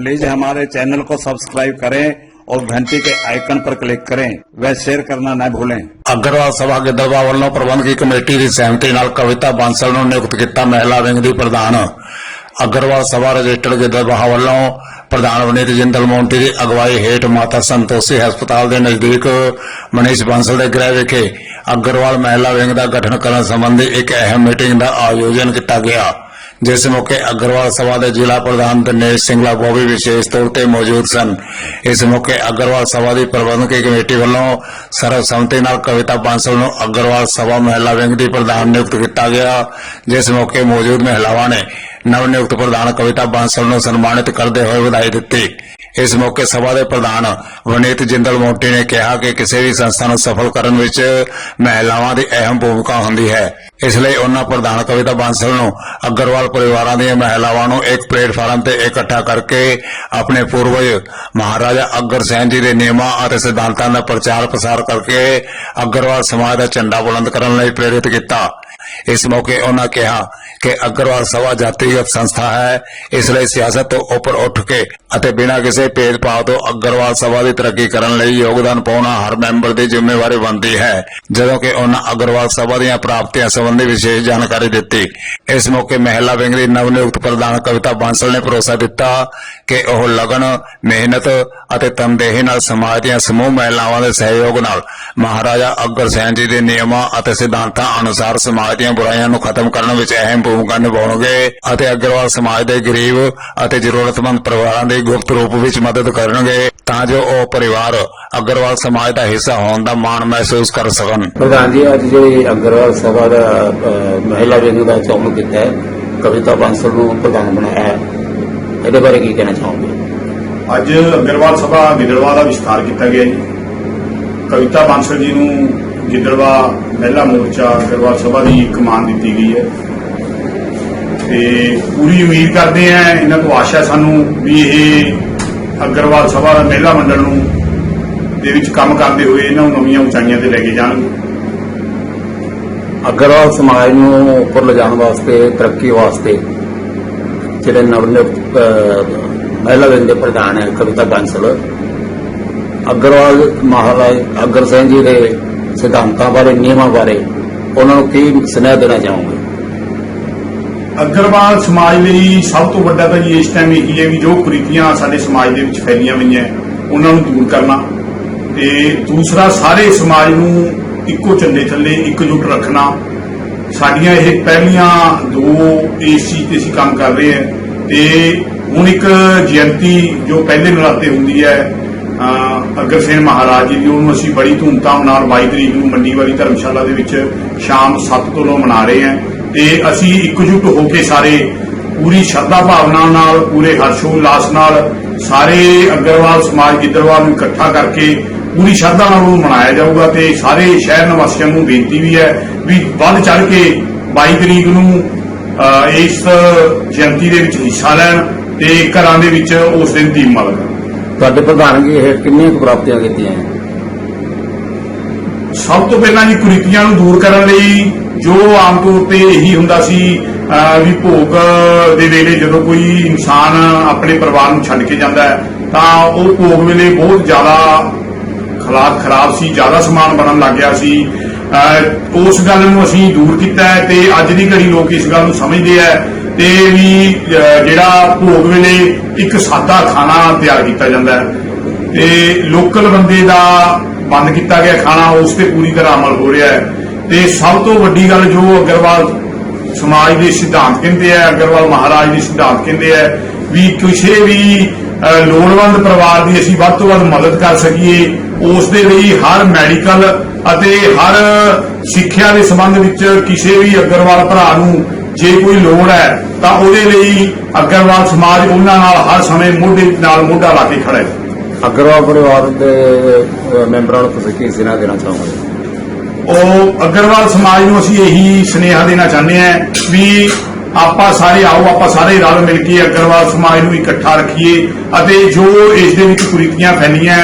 Please हमारे channel को subscribe करें और घंटी के आइकन पर क्लिक करें व शेयर करना न भूलें ਅਗਰਵਾਲ ਸਭਾ ਗਿੱਦੜਵਾ ਵੱਲੋਂ ਪ੍ਰਬੰਧਕੀ ਕਮੇਟੀ ਦੀ ਸਹਿਮਤੀ ਨਾਲ ਕਵਿਤਾ ਬਾਂਸਲ ਨੂੰ ਨਿਯੁਕਤ ਕੀਤਾ ਮਹਿਲਾ ਵਿੰਗ ਦੀ ਪ੍ਰਧਾਨ ਅਗਰਵਾਲ ਸਭਾ ਰਜਿਸਟਰਡ ਗਿੱਦੜਵਾ ਵੱਲੋਂ ਪ੍ਰਧਾਨ ਵਨੀਤ ਜਿੰਦਲ ਮੌਂਟੀ ਦੀ ਅਗਵਾਈ ਹੇਠ ਮਾਤਾ ਸੰਤੋਸ਼ੀ ਹਸਪਤਾਲ ਦੇ ਨਜ਼ਦੀਕ ਮਨੀਸ਼ ਬਾਂਸਲ ਦੇ ਗ੍ਰਹਿ ਵਿਖੇ ਅਗਰਵਾਲ ਮਹਿਲਾ ਵਿੰਗ ਦਾ ਗਠਨ ਕਰਨ ਸੰਬੰਧੀ ਇੱਕ ਅਹਿਮ ਮੀਟਿੰਗ ਦਾ ਆਯੋਜਨ ਕੀਤਾ ਗਿਆ ਜਿਸ ਮੌਕੇ ਅਗਰਵਾਲ ਸਭਾ ਦੇ ਜ਼ਿਲ੍ਹਾ ਪ੍ਰਧਾਨ ਦਿਨੇਸ਼ ਸਿੰਘਲਾ ਬੋਬੀ ਵਿਸ਼ੇਸ਼ ਤੌਰ ਤੇ ਮੌਜੂਦ ਸਨ। ਇਸ ਮੌਕੇ ਅਗਰਵਾਲ ਸਭਾ ਦੀ ਪ੍ਰਬੰਧਕੀ ਕਮੇਟੀ ਵੱਲੋਂ ਸਰਵਸੰਮਤੀ ਨਾਲ ਕਵਿਤਾ ਬਾਂਸਲ ਨੂੰ ਅਗਰਵਾਲ ਸਭਾ ਮਹਿਲਾ ਵਿੰਗ ਦੀ ਪ੍ਰਧਾਨ ਨਿਯੁਕਤ ਕੀਤਾ ਗਿਆ, ਜਿਸ ਮੌਕੇ ਮੌਜੂਦ ਮਹਿਲਾਵਾਂ ਨੇ ਨਵ ਨਿਯੁਕਤ ਪ੍ਰਧਾਨ ਕਵਿਤਾ ਬਾਂਸਲ ਨੂੰ ਸਨਮਾਨਿਤ ਕਰਦੇ ਹੋਏ ਵਧਾਈ ਦਿੱਤੀ। ਇਸ ਮੌਕੇ ਸਭਾ ਦੇ ਪ੍ਰਧਾਨ ਵਨੀਤ ਜਿੰਦਲ ਮੋਟੀ ਨੇ ਕਿਹਾ ਕਿ ਕਿਸੇ ਵੀ ਸੰਸਥਾ ਨੂੰ ਸਫਲ ਕਰਨ ਵਿੱਚ ਮਹਿਲਾਵਾਂ ਦੀ ਅਹਿਮ ਭੂਮਿਕਾ ਹੁੰਦੀ ਹੈ। ਇਸ ਲਈ ਉਹਨਾਂ ਪ੍ਰਧਾਨ ਕਵਿਤਾ ਬਾਂਸਲ ਨੂੰ ਅਗਰਵਾਲ ਪਰਿਵਾਰਾਂ ਦੀਆਂ ਮਹਿਲਾਵਾਂ ਨੂੰ ਇੱਕ ਪਲੇਟਫਾਰਮ ਤੇ ਇਕੱਠਾ ਕਰਕੇ ਆਪਣੇ ਪੂਰਵਜ ਮਹਾਰਾਜਾ ਅਗਰ ਸੈਨ ਜੀ ਦੇ ਨਿਯਮਾਂ ਅਤੇ ਸਿਧਾਂਤਾਂ ਦਾ ਪ੍ਰਚਾਰ ਪ੍ਰਸਾਰ ਕਰਕੇ ਅਗਰਵਾਲ ਸਮਾਜ ਦਾ ਝੰਡਾ ਬੁਲੰਦ ਕਰਨ ਲਈ ਪ੍ਰੇਰਿਤ ਕੀਤਾ। ਇਸ ਮੌਕੇ ਉਹਨਾਂ ਕਿਹਾ ਕਿ ਅਗਰਵਾਲ ਸਭਾ ਜਾਤੀਗਤ ਸੰਸਥਾ ਹੈ, ਇਸ ਲਈ ਸਿਆਸਤ ਤੋਂ ਉੱਪਰ ਉੱਠ ਕੇ ਅਤੇ ਬਿਨਾਂ ਕਿਸੇ ਭੇਦਭਾਵ ਤੋਂ ਅਗਰਵਾਲ ਸਭਾ ਦੀ ਤਰੱਕੀ ਕਰਨ ਲਈ ਯੋਗਦਾਨ ਪਾਉਣਾ ਹਰ ਮੈਂਬਰ ਦੀ ਜ਼ਿੰਮੇਵਾਰੀ ਬਣਦੀ ਹੈ। ਜਦੋਂ ਕਿ ਉਹਨਾਂ ਅਗਰਵਾਲ ਸਭਾ ਦੀਆਂ ਪ੍ਰਾਪਤੀਆਂ ਸੰਬੰਧੀ ਵਿਸ਼ੇਸ਼ ਜਾਣਕਾਰੀ ਦਿੱਤੀ। ਇਸ ਮੌਕੇ ਮਹਿਲਾ ਵਿੰਗ ਦੀ ਨਵ ਨਿਯੁਕਤ ਪ੍ਰਧਾਨ ਕਵਿਤਾ ਬਾਂਸਲ ਨੇ ਭਰੋਸਾ ਦਿੱਤਾ ਕਿ ਉਹ ਲਗਨ, ਮਿਹਨਤ ਅਤੇ ਤਨਦੇਹੀ ਨਾਲ ਸਮਾਜ ਦੀਆਂ ਸਮੂਹ ਮਹਿਲਾਵਾਂ ਦੇ ਸਹਿਯੋਗ ਨਾਲ ਮਹਾਰਾਜਾ ਅਗਰ ਸੈਨ ਜੀ ਦੇ ਨਿਯਮਾਂ ਅਤੇ ਸਿਧਾਂਤਾਂ ਅਨੁਸਾਰ ਸਮਾਜ ਦੀਆਂ ਬੁਰਾਈਆਂ ਨੂੰ ਖਤਮ ਕਰਨ ਵਿੱਚ ਅਹਿਮ ਭੂਮਿਕਾ ਨਿਭਾਉਣਗੇ ਅਤੇ ਅਗਰਵਾਲ ਸਮਾਜ ਦੇ ਗਰੀਬ ਅਤੇ ਜ਼ਰੂਰਤਮੰਦ ਪਰਿਵਾਰਾਂ ਦੀ ਗੁਪਤ ਰੂਪ ਵਿੱਚ ਮਦਦ ਕਰਨਗੇ ਤਾਂ ਜੋ ਉਹ ਪਰਿਵਾਰ ਅਗਰਵਾਲ ਸਮਾਜ ਦਾ ਹਿੱਸਾ ਹੋਣ ਦਾ ਮਾਣ ਮਹਿਸੂਸ ਕਰ ਸਕਣ। ਪ੍ਰਧਾਨ ਜੀ ਅੱਜ ਜਿਹੜੀ ਅਗਰਵਾਲ ਸਭਾ ਦਾ ਮਹਿਲਾ ਵਿੰਗ ਦਾ ਚੋਣ ਕੀਤਾ ਹੈ ਕਵਿਤਾ ਬਾਂਸਲ ਨੂੰ ਪ੍ਰਧਾਨ ਬਣਾਇਆ ਹੈ ਇਹਦੇ ਬਾਰੇ ਕੀ ਕਹਿਣਾ ਚਾਹੋਗੇ? ਅੱਜ ਅਗਰਵਾਲ ਸਭਾ ਗਿੱਦੜਵਾ ਦਾ ਵਿਸਥਾਰ ਕੀਤਾ ਗਿਆ ਜੀ। ਕਵਿਤਾ ਬਾਂਸਲ ਜੀ ਨੂੰ ਗਿੱਦੜਵਾ ਮਹਿਲਾ ਮੋਰਚਾ ਅਗਰਵਾਲ ਸਭਾ ਦੀ ਕਮਾਨ ਦਿੱਤੀ ਗਈ ਹੈ। ਤੇ ਪੂਰੀ ਉਮੀਦ ਕਰਦੇ ਆ ਇਹਨਾਂ ਤੋਂ ਆਸ਼ਾ ਸਾਨੂੰ ਵੀ ਇਹ ਅਗਰਵਾਲ ਸਭਾ ਦਾ ਮਹਿਲਾ ਮੰਡਲ ਨੂੰ ਦੇ ਵਿੱਚ ਕੰਮ ਕਰਦੇ ਹੋਏ ਇਹਨਾਂ ਨੂੰ ਨਵੀਆਂ ਉਚਾਈਆਂ ਤੇ ਲੈ ਕੇ ਜਾਣ। ਅਗਰਵਾਲ ਸਮਾਜ ਨੂੰ ਉੱਪਰ ਲਿਜਾਣ ਵਾਸਤੇ, ਤਰੱਕੀ ਵਾਸਤੇ ਜਿਹੜੇ ਨਵਨਿਯੁਕਤ ਮਹਿਲਾ ਵਿੰਗ ਦੇ ਪ੍ਰਧਾਨ ਹੈ ਕਵਿਤਾ ਬਾਂਸਲ ਅਗਰਵਾਲ ਮਹਾਰਾਜ ਅਗਰ ਸਿੰਘ ਜੀ ਦੇ ਸਿਧਾਂਤਾਂ ਬਾਰੇ, ਨਿਯਮਾਂ ਬਾਰੇ, ਉਹਨਾਂ ਨੂੰ ਕੀ ਸੁਨੇਹਾ ਦੇਣਾ ਚਾਹੋਗੇ? ਅਗਰਵਾਲ ਸਮਾਜ ਲਈ ਸਭ ਤੋਂ ਵੱਡਾ ਤਾਂ ਜੀ ਇਸ ਟਾਈਮ ਇਹੀ ਹੈ ਵੀ ਜੋ ਕੁਰੀਤੀਆਂ ਸਾਡੇ ਸਮਾਜ ਦੇ ਵਿੱਚ ਫੈਲੀਆਂ ਹੋਈਆਂ, ਉਹਨਾਂ ਨੂੰ ਦੂਰ ਕਰਨਾ। ਤੇ ਦੂਸਰਾ, ਸਾਰੇ ਸਮਾਜ ਨੂੰ ਇੱਕੋ ਝੰਡੇ ਥੱਲੇ ਇਕਜੁੱਟ ਰੱਖਣਾ। ਸਾਡੀਆਂ ਇਹ ਪਹਿਲੀਆਂ ਦੋ ਇਸ ਚੀਜ਼ ਤੇ ਅਸੀਂ ਕੰਮ ਕਰ ਰਹੇ ਹਾਂ। ਤੇ ਹੁਣ ਇੱਕ ਜਯੰਤੀ ਜੋ ਪਹਿਲੇ ਨਰਾਤੇ ਹੁੰਦੀ ਹੈ ਅਗਰ ਸਿੰਘ ਮਹਾਰਾਜ ਜੀ ਦੀ, ਉਹਨੂੰ ਅਸੀਂ ਬੜੀ ਧੂਮਧਾਮ ਨਾਲ 22 ਤਰੀਕ ਨੂੰ ਮੰਡੀ ਵਾਲੀ ਧਰਮਸ਼ਾਲਾ ਦੇ ਵਿੱਚ ਸ਼ਾਮ 7 ਤੋਂ ਨੌ ਮਨਾ ਰਹੇ ਹਾਂ ਤੇ ਅਸੀਂ ਇਕਜੁੱਟ ਹੋ ਕੇ ਸਾਰੇ ਪੂਰੀ ਸ਼ਰਧਾ ਭਾਵਨਾ ਨਾਲ, ਪੂਰੇ ਹਰਸ਼ੋਲਾਸ ਨਾਲ ਸਾਰੇ ਅਗਰਵਾਲ ਸਮਾਜ ਗਿੱਦੜਵਾਲ ਨੂੰ ਇਕੱਠਾ ਕਰਕੇ ਪੂਰੀ ਸ਼ਰਧਾ ਨਾਲ ਉਹਨੂੰ ਮਨਾਇਆ ਜਾਊਗਾ ਤੇ ਸਾਰੇ ਸ਼ਹਿਰ ਨਿਵਾਸੀਆਂ ਨੂੰ ਬੇਨਤੀ ਵੀ ਹੈ ਵੀ ਵੱਧ ਚੜ ਕੇ 22 ਤਰੀਕ ਨੂੰ ਇਸ ਜਯੰਤੀ ਦੇ ਵਿੱਚ ਹਿੱਸਾ ਲੈਣ ਤੇ ਘਰਾਂ ਦੇ ਵਿੱਚ ਉਸ ਦਿਨ ਦੀਪਮਾਲਾ ਕਰਨ ਤੁਹਾਡੇ ਪ੍ਰਧਾਨਗੀ ਹੇਠ ਕਿੰਨੀਆਂ ਕੁ ਪ੍ਰਾਪਤੀਆਂ ਕੀਤੀਆਂ? ਹੈ ਸਭ ਤੋਂ ਪਹਿਲਾਂ ਜੀ ਕੁਰੀਤੀਆਂ ਨੂੰ ਦੂਰ ਕਰਨ ਲਈ ਜੋ ਆਮ ਤੌਰ ਤੇ ਇਹੀ ਹੁੰਦਾ ਸੀ ਵੀ ਭੋਗ ਦੇ ਵੇਲੇ ਜਦੋਂ ਕੋਈ ਇਨਸਾਨ ਆਪਣੇ ਪਰਿਵਾਰ ਨੂੰ ਛੱਡ ਕੇ ਜਾਂਦਾ ਹੈ, ਤਾਂ ਉਹ ਭੋਗ ਵੇਲੇ ਬਹੁਤ ਜ਼ਿਆਦਾ ਹਾਲਾਤ ਖਰਾਬ ਸੀ, ਜ਼ਿਆਦਾ ਸਮਾਨ ਬਣਨ ਲੱਗ ਗਿਆ ਸੀ। ਉਸ ਗੱਲ ਨੂੰ ਅਸੀਂ ਦੂਰ ਕੀਤਾ ਹੈ ਤੇ ਅੱਜ ਦੀ ਘੜੀ ਲੋਕ ਇਸ ਗੱਲ ਨੂੰ ਸਮਝਦੇ ਆ ਤੇ ਵੀ ਜਿਹੜਾ ਭੋਗ ਵੇਲੇ ਇੱਕ ਸਾਦਾ ਖਾਣਾ ਤਿਆਰ ਕੀਤਾ ਜਾਂਦਾ ਹੈ। ਤੇ ਲੋਕਲ ਬੰਦੇ ਦਾ ਬੰਦ ਕੀਤਾ ਗਿਆ ਖਾਣਾ, ਉਸ ਤੇ ਪੂਰੀ ਤਰ੍ਹਾਂ ਅਮਲ ਹੋ ਰਿਹਾ ਹੈ। ਤੇ ਸਭ ਤੋਂ ਵੱਡੀ ਗੱਲ ਜੋ ਅਗਰਵਾਲ ਸਮਾਜ ਦੇ ਸਿਧਾਂਤ ਕਹਿੰਦੇ ਆ ਅਗਰਵਾਲ ਮਹਾਰਾਜ ਦੇ ਸਿਧਾਂਤ ਕਹਿੰਦੇ ਆ ਵੀ ਕਿਸੇ ਵੀ ਲੋੜਵੰਦ ਪਰਿਵਾਰ ਦੀ ਅਸੀਂ ਵੱਧ ਤੋਂ ਵੱਧ ਮਦਦ ਕਰ ਸਕੀਏ, ਉਸ ਦੇ ਲਈ ਹਰ ਮੈਡੀਕਲ ਅਤੇ ਹਰ ਸਿੱਖਿਆ ਦੇ ਸੰਬੰਧ ਵਿੱਚ ਕਿਸੇ ਵੀ ਅਗਰਵਾਲ ਭਰਾ ਨੂੰ ਜੇ ਕੋਈ ਲੋੜ ਹੈ ਤਾਂ ਉਹਦੇ ਲਈ ਅਗਰਵਾਲ ਸਮਾਜ ਉਹਨਾਂ ਨਾਲ ਹਰ ਸਮੇਂ ਮੋਢੇ ਨਾਲ ਮੋਢਾ ਲਾ ਕੇ ਖੜਾ ਹੈ। ਅਗਰਵਾਲ ਪਰਿਵਾਰ ਦੇ ਮੈਂਬਰਾਂ ਨੂੰ ਤੁਸੀਂ ਕੀ ਸੁਨੇਹਾ ਦੇਣਾ ਚਾਹੋਗੇ? ਉਹ ਅਗਰਵਾਲ ਸਮਾਜ ਨੂੰ ਅਸੀਂ ਇਹੀ ਸੁਨੇਹਾ ਦੇਣਾ ਚਾਹੁੰਦੇ ਹਾਂ ਵੀ ਆਪਾਂ ਸਾਰੇ ਆਓ, ਆਪਾਂ ਸਾਰੇ ਰਲ ਮਿਲ ਕੇ ਅਗਰਵਾਲ ਸਮਾਜ ਨੂੰ ਇਕੱਠਾ ਰੱਖੀਏ ਅਤੇ ਜੋ ਇਸ ਦੇ ਵਿੱਚ ਕੁਰੀਤੀਆਂ ਫੈਲੀਆਂ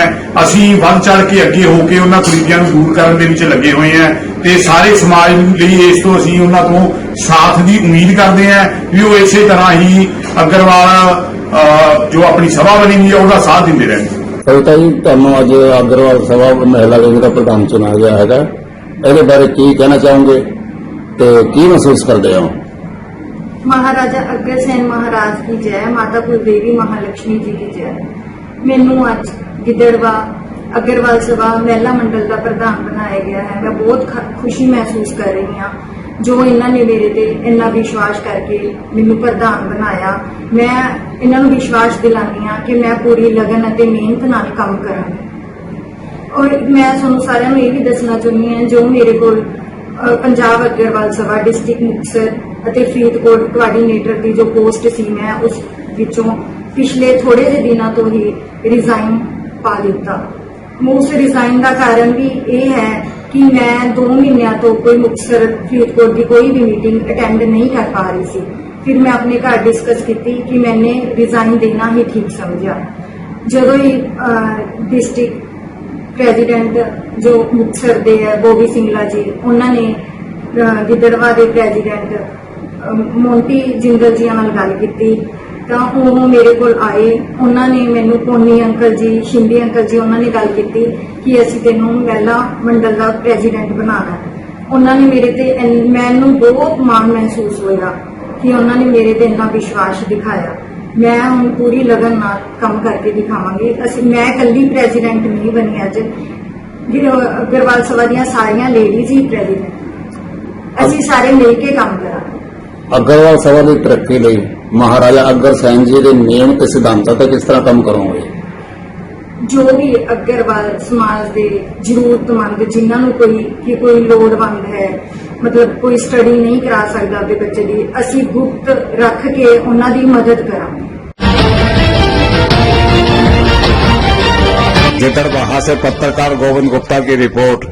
ਅਸੀਂ ਵੱਧ ਚੜ ਕੇ ਅੱਗੇ ਹੋ ਕੇ ਉਹਨਾਂ ਕੁਰੀਤੀਆਂ ਨੂੰ ਦੂਰ ਕਰਨ ਦੇ ਵਿੱਚ ਲੱਗੇ ਹੋਏ ਹਾਂ ਤੇ ਸਾਰੇ ਸਮਾਜ ਲਈ ਇਸ ਤੋਂ ਅਸੀਂ ਉਹਨਾਂ ਤੋਂ ਸਾਥ ਦੀ ਉਮੀਦ ਕਰਦੇ ਹਾਂ ਵੀ ਉਹ ਇਸੇ ਤਰ੍ਹਾਂ ਹੀ ਅਗਰਵਾਲ ਜੋ ਆਪਣੀ ਸਭਾ ਬਣੀ ਹੋਈ ਹੈ, ਉਹਦਾ ਸਾਥ ਦਿੰਦੇ ਰਹਿਣਗੇ ਕਵਿਤਾ ਜੀ ਤੁਹਾਨੂੰ ਅੱਜ ਅਗਰਵਾਲ ਸਭਾ ਮਹਿਲਾ ਵਿੰਗ ਦਾ ਪ੍ਰਧਾਨ ਚੁਣਿਆ ਗਿਆ ਹੈਗਾ। ਇਹਦੇ ਬਾਰੇ ਕੀ ਕਹਿਣਾ ਚਾਹੋਗੇ ਤੇ ਕੀ ਮਹਿਸੂਸ ਕਰਦੇ ਹੋ? ਮਹਾਰਾਜਾ ਅਗਰਸੈਨ ਮਹਾਰਾਜ ਦੀ ਜੈ, ਮਾਤਾ ਕੁਲਦੇਵੀ ਮਹਾਲక్ష్ਮੀ ਜੀ ਕੀ ਜੈ। ਮੈਨੂੰ ਅੱਜ ਗਿੱਦੜਵਾ, ਅਗਰਵਾਲ ਸਭਾ ਮਹਿਲਾ ਮੰਡਲ ਦਾ ਪ੍ਰਧਾਨ ਬਣਾਇਆ ਗਿਆ ਹੈ। ਮੈਂ ਬਹੁਤ ਖੁਸ਼ੀ ਮਹਿਸੂਸ ਕਰ ਰਹੀ ਹਾਂ। ਜੋ ਇਹਨਾਂ ਨੇ ਮੇਰੇ ਤੇ ਇੰਨਾ ਵਿਸ਼ਵਾਸ ਕਰਕੇ ਮੈਨੂੰ ਪ੍ਰਧਾਨ ਬਣਾਇਆ, ਮੈਂ ਇਹਨਾਂ ਨੂੰ ਵਿਸ਼ਵਾਸ ਦਿਲਾਉਂਦੀ ਹਾਂ ਕਿ ਮੈਂ ਪੂਰੀ ਲਗਨ ਅਤੇ ਮਿਹਨਤ ਨਾਲ ਕੰਮ ਕਰਾਂਗੀ ਔਰ ਮੈਂ ਤੁਹਾਨੂੰ ਸਾਰਿਆਂ ਨੂੰ ਇਹ ਵੀ ਦੱਸਣਾ ਚਾਹੁੰਦੀ ਹਾਂ, ਜੋ ਮੇਰੇ ਕੋਲ ਪੰਜਾਬ ਅਗਰਵਾਲ ਸਭਾ, ਡਿਸਟ੍ਰਿਕਟ ਮੁਕਤਸਰ ਅਤੇ ਫਰੀਦਕੋਟ ਕੋਆਰਡੀਨੇਟਰ ਦੀ ਜੋ ਪੋਸਟ ਸੀ ਮੈਂ ਉਸ ਵਿੱਚੋਂ ਪਿਛਲੇ ਥੋੜੇ ਜਿਹੇ ਦਿਨਾਂ ਤੋਂ ਹੀ ਰਿਜ਼ਾਈਨ ਪਾ ਦਿੱਤਾ। ਉਸ ਰਿਜ਼ਾਈਨ ਦਾ ਕਾਰਨ ਵੀ ਇਹ ਹੈ ਕਿ ਮੈਂ 2 ਮਹੀਨਿਆਂ ਤੋਂ ਕੋਈ ਮੁਕਤਸਰ ਫਰੀਦਕੋਟ ਦੀ ਕੋਈ ਵੀ ਮੀਟਿੰਗ ਅਟੈਂਡ ਨਹੀਂ ਕਰ ਪਾ ਰਹੀ ਸੀ। ਫਿਰ ਮੈਂ ਆਪਣੇ ਘਰ ਡਿਸਕਸ ਕੀਤੀ ਕਿ ਮੈਨੇ ਰਿਜ਼ਾਈਨ ਦੇਣਾ ਹੀ ਠੀਕ ਸਮਝਿਆ। ਜਦੋਂ ਹੀ ਡਿਸਟ੍ਰਿਕਟ ਪ੍ਰੈਜ਼ੀਡੈਂਟ ਜੋ ਮੁਕਤਸਰ ਦੇ ਹੈ ਬੋਬੀ ਸਿੰਘਲਾ ਜੀ ਉਹਨਾਂ ਨੇ ਅਹ, ਗਿੱਦੜਵਾ ਦੇ ਪ੍ਰੈਜ਼ੀਡੈਂਟ ਅਹ, ਮੋਂਟੀ ਜਿੰਦਲ ਜੀ ਨਾਲ ਗੱਲ ਕੀਤੀ ਤਾਂ ਉਹ ਮੇਰੇ ਕੋਲ ਆਏ। ਉਹਨਾਂ ਨੇ ਮੈਨੂੰ ਪੋਨੀ ਅੰਕਲ ਜੀ ਸ਼ਿੰਦੀ ਅੰਕਲ ਜੀ ਉਹਨਾਂ ਨੇ ਗੱਲ ਕੀਤੀ ਕਿ ਅਸੀਂ ਤੈਨੂੰ ਮਹਿਲਾ ਮੰਡਲ ਦਾ ਪ੍ਰੈਜ਼ੀਡੈਂਟ ਬਣਾਉਣਾ ਉਹਨਾਂ ਨੇ ਮੇਰੇ ਤੇ ਮੈਨੂੰ ਬਹੁਤ ਮਾਣ ਮਹਿਸੂਸ ਹੋਇਆ ਕਿ ਉਹਨਾਂ ਨੇ ਮੇਰੇ ਤੇ ਇੰਨਾ ਵਿਸ਼ਵਾਸ ਦਿਖਾਇਆ। ਮੈਂ ਹੁਣ ਪੂਰੀ ਲਗਨ ਨਾਲ ਕੰਮ ਕਰਕੇ ਦਿਖਾਵਾਂਗੀ। ਅਸੀਂ ਮੈਂ ਇਕੱਲੀ ਪ੍ਰੈਜ਼ੀਡੈਂਟ ਨਹੀਂ ਬਣੀ ਅੱਜ। ਗਿਰ- ਅਗਰਵਾਲ ਸਭਾ ਦੀਆਂ ਸਾਰੀਆਂ ਲੇਡੀਜ਼ ਹੀ ਪ੍ਰੈਜ਼ੀਡੈਂਟ। ਅਸੀਂ ਸਾਰੇ ਮਿਲ ਕੇ ਕੰਮ ਕਰਾਂਗੇ। ਅਗਰਵਾਲ ਸਭਾ ਦੀ ਤਰੱਕੀ ਲਈ ਮਹਾਰਾਜਾ ਅਗਰ ਸੈਨ ਜੀ ਦੇ ਨਿਯਮ ਤੇ ਸਿਧਾਂਤਾਂ ਤੇ ਕਿਸ ਤਰ੍ਹਾਂ ਕੰਮ ਕਰੋਗੇ ਜੋ ਵੀ ਅਗਰਵਾਲ ਸਮਾਜ ਦੇ ਜ਼ਰੂਰਤਮੰਦ ਜਿਨ੍ਹਾਂ ਨੂੰ ਕੋਈ ਕਿ ਕੋਈ ਲੋੜਵੰਦ ਹੈ ਮਤਲਬ ਕੋਈ ਸਟੱਡੀ ਨਹੀਂ ਕਰਾ ਸਕਦਾ ਆਪਣੇ ਬੱਚੇ ਦੀ ਅਸੀਂ ਗੁਪਤ ਰੱਖ ਕੇ ਉਹਨਾਂ ਦੀ ਮਦਦ ਕਰਾਂਗੇ गिदड़बाहा से पत्रकार गोविंद गुप्ता की रिपोर्ट